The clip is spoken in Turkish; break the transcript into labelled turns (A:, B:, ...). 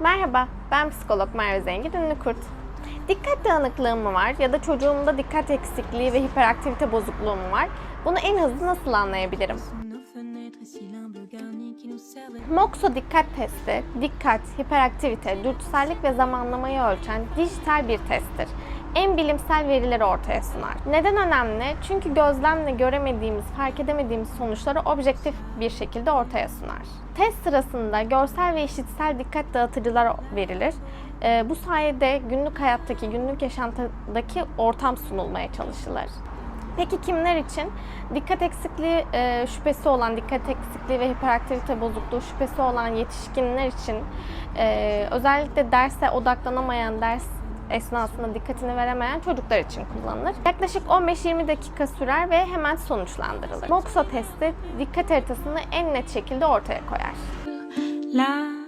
A: Merhaba, ben psikolog Merve Zengin Ünlükurt. Dikkat dağınıklığım mı var ya da çocuğumda dikkat eksikliği ve hiperaktivite bozukluğu mu var? Bunu en hızlı nasıl anlayabilirim? Moxo dikkat testi, dikkat, hiperaktivite, dürtüsellik ve zamanlamayı ölçen dijital bir testtir. En bilimsel verileri ortaya sunar. Neden önemli? Çünkü gözlemle göremediğimiz, fark edemediğimiz sonuçları objektif bir şekilde ortaya sunar. Test sırasında görsel ve işitsel dikkat dağıtıcılar verilir. Ee, bu sayede günlük hayattaki, günlük yaşantıdaki ortam sunulmaya çalışılır. Peki kimler için? Dikkat eksikliği e, şüphesi olan, dikkat eksikliği ve hiperaktivite bozukluğu şüphesi olan yetişkinler için e, özellikle derse odaklanamayan, ders esnasında dikkatini veremeyen çocuklar için kullanılır. Yaklaşık 15-20 dakika sürer ve hemen sonuçlandırılır. Moxo testi dikkat haritasını en net şekilde ortaya koyar.
B: la